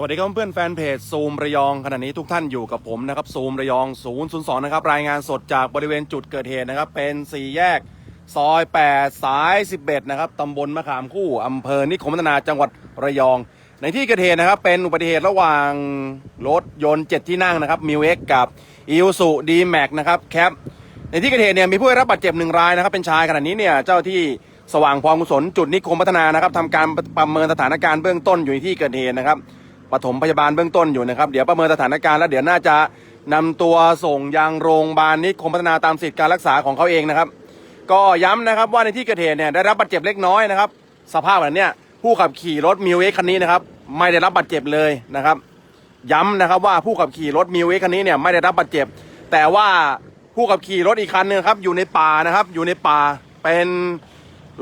สวัสดีครับเพื่อนแฟนเพจซูมระยองขณะนี้ทุกท่านอยู่กับผมนะครับซูมระยอง 002 นะครับ รายงานสดจากบริเวณจุดเกิดเหตุนะครับ เป็นสี่แยกซอย 8 สาย 11 นะครับตำบลมะขามคู่อำเภอนิคมพัฒนาจังหวัดระยอง ในที่เกิดเหตุนะครับ เป็นอุบัติเหตุระหว่างรถยนต์ 7 ที่นั่งนะครับมิวเอ็กกับอี u สุดีแม็กนะครับแคปในที่เกิดเหตุเนี่ยมีผู้ได้รับบาดเจ็บหนึ่งรายนะครับ เป็นชายขณะนี้เนี่ยเจ้าที่สว่างพรกุศลจุดนิคมพัฒนานะครับทำการประเมินสถานการณ์เบื้องต้นอยู่ในที่เกิดเหตุนะครับ ปฐมพยาบาลเบื้องต้นอยู่นะครับ เดี๋ยวประเมินสถานการณ์แล้วเดี๋ยวน่าจะนำตัวส่งยังโรงพยาบาลนิคมพัฒนาตามสิทธิการรักษาของเขาเองนะครับ ก็ย้ำนะครับว่าในที่เกิดเหตุเนี่ยได้รับบาดเจ็บเล็กน้อยนะครับ สภาพแบบเนี้ยผู้ขับขี่รถมิวเอ็กคันนี้นะครับ ไม่ได้รับบาดเจ็บเลยนะครับ ย้ำนะครับว่าผู้ขับขี่รถมิวเอ็กคันนี้เนี่ยไม่ได้รับบาดเจ็บ แต่ว่าผู้ขับขี่รถอีกคันหนึงครับอยู่ในป่านะครับ อยู่ในป่าเป็น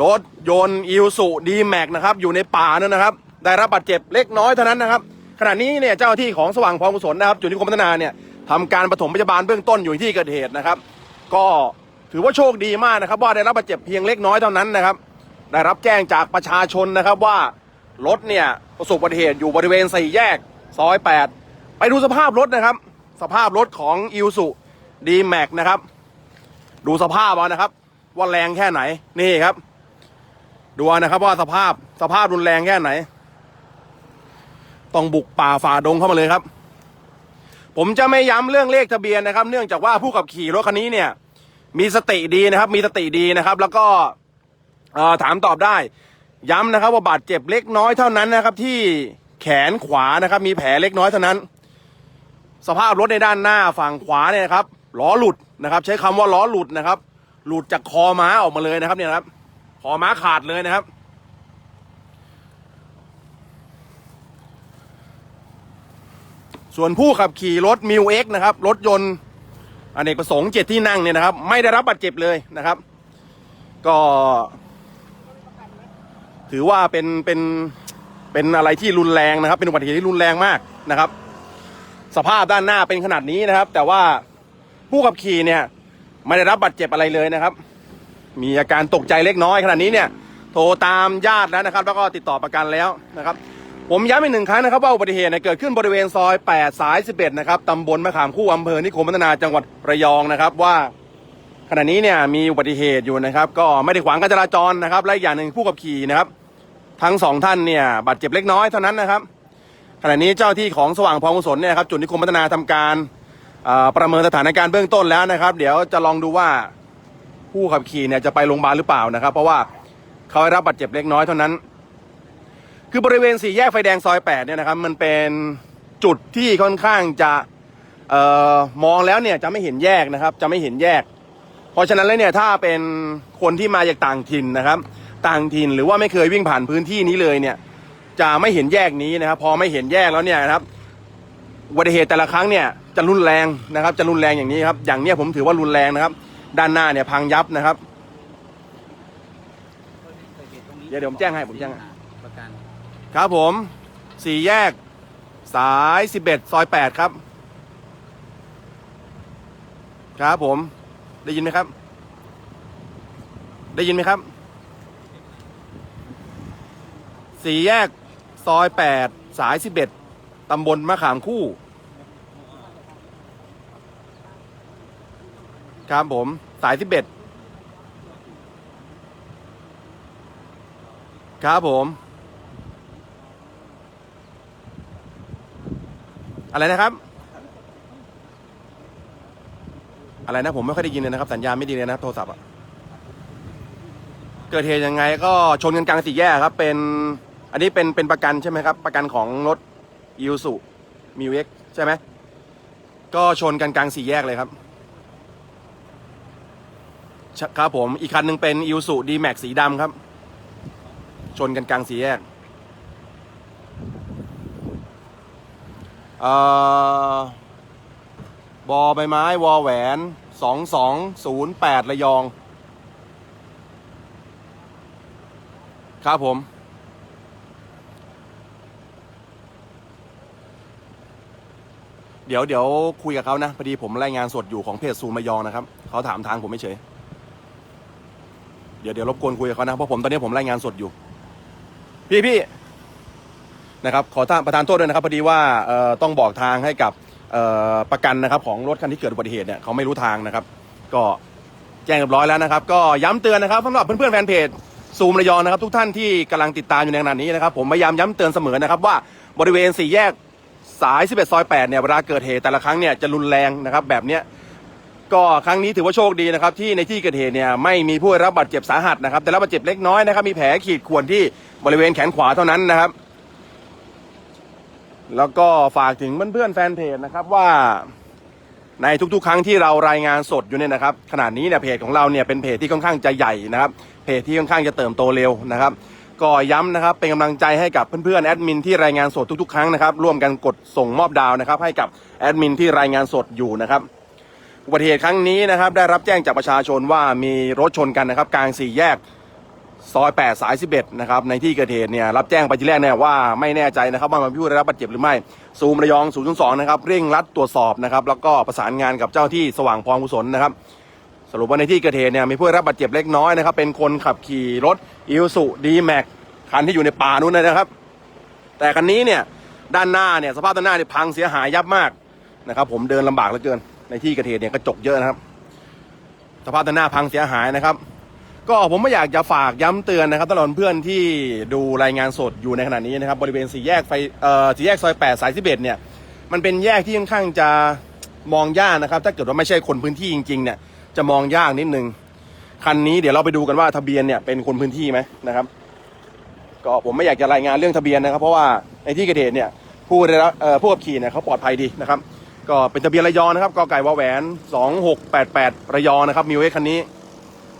รถยนต์อิวสุดีแม็กนะครับ อยู่ในป่านั่นนะครับ ได้รับบาดเจ็บเล็กน้อยเท่านั้นนะครับ ขณะนี้เนี่ยเจ้าที่ของสว่างพรกุศลนะครับจุดนิคมพัฒนาเนี่ยทำการปฐมพยาบาลเบื้องต้นอยู่ที่เกิดเหตุนะครับ ก็ถือว่าโชคดีมากนะครับ ว่าได้รับบาดเจ็บเพียงเล็กน้อยเท่านั้นนะครับ ได้รับแจ้งจากประชาชนนะครับว่ารถเนี่ยประสบอุบัติเหตุอยู่บริเวณสี่แยกซอย 8 ไปดูสภาพรถนะครับ สภาพรถของอิวสุดีแม็กนะครับ ดูสภาพเอานะครับ ว่าแรงแค่ไหนนี่ครับ ดูนะครับว่าสภาพสภาพรุนแรงแค่ไหน ต้องบุกป่าฝ่าดงเข้ามาเลยครับ ผมจะไม่ย้ำเรื่องเลขทะเบียนนะครับ เนื่องจากว่าผู้ขับขี่รถคันนี้เนี่ย มีสติดีนะครับ มีสติดีนะครับ แล้วก็ถามตอบได้ ย้ำนะครับ ว่าบาดเจ็บเล็กน้อยเท่านั้นนะครับ ที่แขนขวานะครับ มีแผลเล็กน้อยเท่านั้น สภาพรถในด้านหน้าฝั่งขวาเนี่ยนะครับล้อหลุดนะครับ ใช้คำว่าล้อหลุดนะครับ หลุดจากคอม้าออกมาเลยนะครับเนี่ยครับคอม้าขาดเลยนะครับ ส่วนผู้ขับขี่รถมิวเอ็กนะครับ รถยนต์อเนกประสงค์เจ็ดที่นั่งเนี่ยนะครับ ไม่ได้รับบาดเจ็บเลยนะครับ ก็ ถือว่าเป็นเป็นเป็นอะไรที่รุนแรงนะครับ เป็นอุบัติเหตุที่รุนแรงมากนะครับ สภาพด้านหน้าเป็นขนาดนี้นะครับ แต่ว่าผู้ขับขี่เนี่ย ไม่ได้รับบาดเจ็บอะไรเลยนะครับ มีอาการตกใจเล็กน้อยขนาดนี้เนี่ย โทรตามญาติแล้วนะครับ แล้วก็ติดต่อประกันแล้วนะครับ ผมย้ำอีกหนึ่งครั้งนะครับว่าอุบัติเหตุเนี่ยเกิดขึ้นบริเวณซอย 8 สาย 11 นะครับตำบลมะขามคู่อำเภอนิคมพัฒนาจังหวัดระยองนะครับว่าขณะนี้เนี่ยมีอุบัติเหตุอยู่นะครับ ก็ไม่ได้ขวางการจราจรนะครับและอีกอย่างหนึ่งผู้ขับขี่นะครับ ทั้งสองท่านเนี่ยบาดเจ็บเล็กน้อยเท่านั้นนะครับ ขณะนี้เจ้าที่ของสว่างพรกุศลเนี่ยครับจุดนิคมพัฒนาทำการประเมินสถานการณ์เบื้องต้นแล้วนะครับ เดี๋ยวจะลองดูว่าผู้ขับขี่เนี่ยจะไปโรงพยาบาลหรือเปล่านะครับ เพราะว่าเขาได้รับบาดเจ็บเล็กน้อยเท่านั้น คือบริเวณสี่แยกไฟแดงซอยแปดเนี่ยนะครับมันเป็นจุดที่ค่อนข้างจะเอ่อมองแล้วเนี่ยจะไม่เห็นแยกนะครับ จะไม่เห็นแยก เพราะฉะนั้นแล้วเนี่ยถ้าเป็นคนที่มาจากต่างถิ่นนะครับ ต่างถิ่นหรือว่าไม่เคยวิ่งผ่านพื้นที่นี้เลยเนี่ย จะไม่เห็นแยกนี้นะครับ พอไม่เห็นแยกแล้วเนี่ยนะครับอุบัติเหตุแต่ละครั้งเนี่ยจะรุนแรงนะครับ จะรุนแรงอย่างนี้ครับอย่างเนี้ยผมถือว่ารุนแรงนะครับ ด้านหน้าเนี่ยพังยับนะครับ เดี๋ยวเดี๋ยวผมแจ้งให้ผมแจ้งให้ ครับผมสี่แยก สายสิบเอ็ดซอยแปดครับ ครับผม ได้ยินไหมครับ ได้ยินไหมครับสี่แยกซอยแปดสายสิบเอ็ดตำบลมะขามคู่ ครับผม สายสิบเอ็ดครับผม อะไรนะครับ อะไรนะผมไม่ค่อยได้ยินเลยนะครับ สัญญาณไม่ดีเลยนะครับโทรศัพท์อะเกิดเหตุยังไง ก็ชนกันกลางสี่แยกครับ เป็น อันนี้เป็นเป็นประกันใช่ไหมครับ ประกันของรถยูสุมิวเอ็กใช่ไหมก็ชนกันกลางสี่แยกเลยครับครับผมอีกคันหนึ่งเป็นยูสุดีแม็กสีดำครับ ชนกันกลางสี่แยก เอ่อบอใบไม้วอแหวนสองสองศูนย์แปดระยอง ครับผม เดี๋ยวเดี๋ยวคุยกับเขานะ พอดีผมรายงานสดอยู่ของเพจซูมระยองนะครับ เขาถามทางผมไม่เฉย เดี๋ยวเดี๋ยวรบกวนคุยกับเขานะ เพราะผมตอนนี้ผมรายงานสดอยู่ พี่พี่ นะครับขอท่านประธานโทษด้วยนะครับพอดีว่าเอ่อต้องบอกทางให้กับเอ่อประกันนะครับของรถคันที่เกิดอุบัติเหตุเนี่ยเขาไม่รู้ทางนะครับ ก็แจ้งเรียบร้อยแล้วนะครับ ก็ย้ำเตือนนะครับสำหรับเพื่อนๆแฟนเพจซูมระยองนะครับ ทุกท่านที่กำลังติดตามอยู่ในขณะนี้นะครับ ผมพยายามย้ำเตือนเสมอนะครับว่าบริเวณสี่แยกสาย 11 ซอย 8 เนี่ยเวลาเกิดเหตุแต่ละครั้งเนี่ยจะรุนแรงนะครับแบบเนี้ย ก็ครั้งนี้ถือว่าโชคดีนะครับที่ในที่เกิดเหตุเนี่ยไม่มีผู้ได้รับบาดเจ็บสาหัสนะครับแต่รับบาดเจ็บเล็กน้อยนะครับมีแผลขีดข่วนที่บริเวณแขนขวาเท่านั้นนะครับ แล้วก็ฝากถึงเพื่อนๆแฟนเพจนะครับว่าในทุกๆ ครั้งที่เรารายงานสดอยู่เนี่ยนะครับขนาดนี้เนี่ยเพจของเราเนี่ยเป็นเพจที่ค่อนข้างจะใหญ่นะครับเพจที่ค่อนข้างจะเติมโตเร็วนะครับ ก็ย้ำนะครับเป็นกำลังใจให้กับเพื่อนๆแอดมินที่รายงานสดทุกๆ ครั้งนะครับร่วมกันกดส่งมอบดาวนะครับ ให้กับแอดมินที่รายงานสดอยู่นะครับอุบัติเหตุครั้งนี้นะครับได้รับแจ้งจากประชาชนว่ามีรถชนกันนะครับ กลางสี่แยก ซอย 8 สาย 11 นะครับ ในที่เกิดเหตุเนี่ยรับแจ้งไปทีแรกเนี่ยว่าไม่แน่ใจนะครับว่ามีผู้ได้รับบาดเจ็บหรือไม่ ซูมระยอง 002 นะครับ เร่งรัดตรวจสอบนะครับ แล้วก็ประสานงานกับเจ้าที่สว่างพรกุศลนะครับ สรุปว่าในที่เกิดเหตุเนี่ยมีผู้ได้รับบาดเจ็บเล็กน้อยนะครับ เป็นคนขับขี่รถอิลสุดีแม็กคันที่อยู่ในป่านู้นนะครับ แต่คันนี้เนี่ยด้านหน้าเนี่ยสภาพด้านหน้าเนี่ยพังเสียหายยับมากนะครับผมเดินลำบากเหลือเกินในที่เกิดเหตุเนี่ยกระจกเยอะนะครับ สภาพด้านหน้าพังเสียหายนะครับ ก็ผมไม่อยากจะฝากย้ำเตือนนะครับตลอดเพื่อนที่ดูรายงานสดอยู่ในขณะนี้นะครับบริเวณสี่แยกไฟเอ่อสี่แยกซอย8สาย11เนี่ยมันเป็นแยกที่ค่อนข้างจะมองยากนะครับ ถ้าเกิดว่าไม่ใช่คนพื้นที่จริงๆเนี่ยจะมองยากนิดนึงคันนี้เดี๋ยวเราไปดูกันว่าทะเบียนเนี่ยเป็นคนพื้นที่ไหมนะครับ ก็ผมไม่อยากจะรายงานเรื่องทะเบียนนะครับ เพราะว่าในที่เกิดเหตุเนี่ยผู้ได้รับเอ่อผู้ขับขี่เนี่ยเขาปลอดภัยดีนะครับ ก็เป็นทะเบียนระยองนะครับกไก่วแหวน 2688 ระยองนะครับมิวเอ็กคันนี้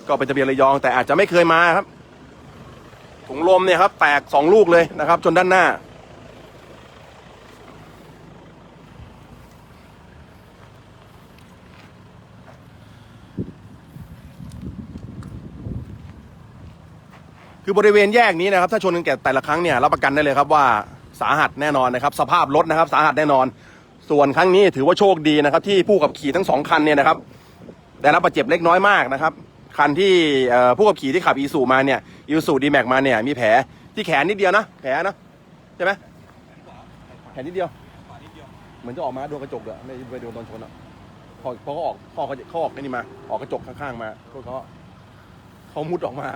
ก็เป็นทะเบียนระยอง แต่อาจจะไม่เคยมาครับถุงลมเนี่ยครับ แตกสองลูกเลยนะครับ จนด้านหน้า คือบริเวณแยกนี้นะครับ ถ้าชนกันแก่แต่ละครั้งเนี่ยรับประกันได้เลยครับว่าสาหัสแน่นอนนะครับ สภาพรถนะครับ สาหัสแน่นอน ส่วนครั้งนี้ถือว่าโชคดีนะครับ ที่ผู้ขับขี่ทั้งสองคันเนี่ยนะครับ ได้รับบาดเจ็บเล็กน้อยมากนะครับ คันที่ผู้ขับขี่ที่ขับอีซูมาเนี่ยอีซูดีแม็กมาเนี่ยมีแผลที่แขนนิดเดียวนะแผลนะใช่ไหมแขนนิดเดียว เหมือนจะออกมาโดนกระจกเลยไม่ไปโดนตอนชนอะพอพอเขาออกพอเขาเขาออกนี่มา ออกกระจกข้างๆมาพวกเขาเขามุดออกมา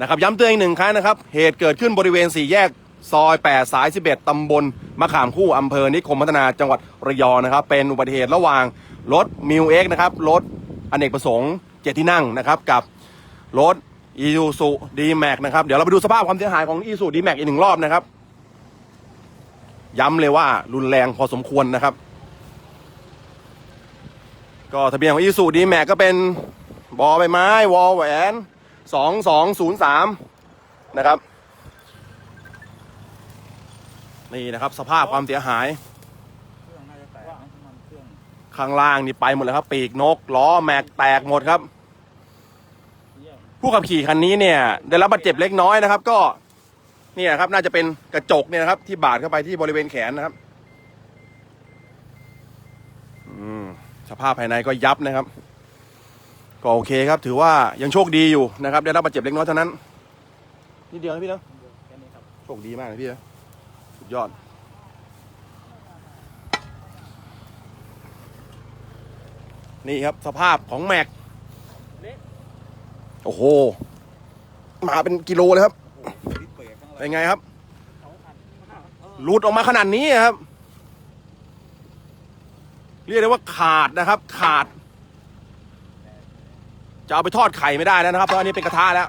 นะครับย้ำเตือนอีกหนึ่งครั้งนะครับ เหตุเกิดขึ้นบริเวณสี่แยกซอย 8 สาย 11 ตำบลมะขามคู่อำเภอนิคมพัฒนาจังหวัดระยองนะครับ เป็นอุบัติเหตุระหว่าง รถมิวเอ็กนะครับ รถอเนกประสงค์เจ็ดที่นั่งนะครับ กับรถอีซูซูดีแม็กนะครับ เดี๋ยวเราไปดูสภาพความเสียหายของอีซูดีแม็กอีกหนึ่งรอบนะครับ ย้ำเลยว่ารุนแรงพอสมควรนะครับ ก็ทะเบียนของอีซูดีแม็กก็เป็นบอใบไม้วอแหวนสองสองศูนย์สามนะครับ นี่นะครับ สภาพความเสียหาย ข้างล่างนี่ไปหมดเลยครับ ปีกนกล้อแม็กแตกหมดครับ ผู้ขับขี่คันนี้เนี่ยได้รับบาดเจ็บเล็กน้อยนะครับ ก็เนี่ยครับ น่าจะเป็นกระจกเนี่ยนะครับ ที่บาดเข้าไปที่บริเวณแขนนะครับอืมสภาพภายในก็ยับนะครับ ก็โอเคครับ ถือว่ายังโชคดีอยู่นะครับ ได้รับบาดเจ็บเล็กน้อยเท่านั้นนิดเดียวนะพี่เนาะโชคดีมากเลยพี่นะสุดยอด นี่ครับสภาพของแม็ก โอ้โห มาเป็นกิโลเลยครับดิสเบรกทั้งไรเป็นไงครับหลุดออกมาขนาดนี้ครับ เรียกได้ว่าขาดนะครับ ขาด จะเอาไปทอดไข่ไม่ได้แล้วนะครับ เพราะอันนี้เป็นกระทะแล้ว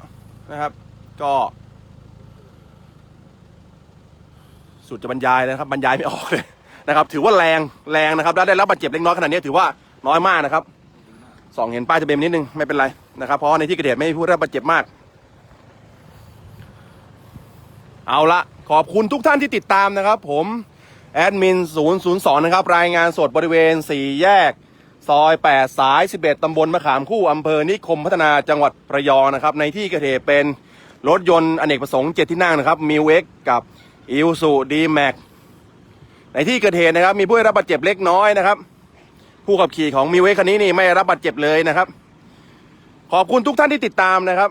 นะครับ ก็ สุดจะบรรยายเลยนะครับ บรรยายไม่ออกเลยนะครับ ถือว่าแรงแรงนะครับ แล้วได้รับบาดเจ็บเล็กน้อยขนาดนี้ถือว่า น้อยมากนะครับสองเห็นป้ายทะเบียนนิดนึงไม่เป็นไรนะครับเพราะในที่เกิดเหตุไม่มีผู้ได้รับบาดเจ็บมาก เอาละขอบคุณทุกท่านที่ติดตามนะครับ ผมแอดมิน 002 นะครับ รายงานสดบริเวณ 4 แยก ซอย 8 สาย 11 ตำบลมะขามคู่ อำเภอนิคมพัฒนาจังหวัดระยองนะครับ ในที่เกิดเหตุเป็นรถยนต์อเนกประสงค์ 7 ที่นั่งนะครับมิวเอ็กกับอิลซูดีแม็กในที่เกิดเหตุนะครับ มีผู้ได้รับบาดเจ็บเล็กน้อยนะครับ ผู้ขับขี่ของมิวเวคันนี้นี่ไม่รับบาดเจ็บเลยนะครับ ขอบคุณทุกท่านที่ติดตามนะครับ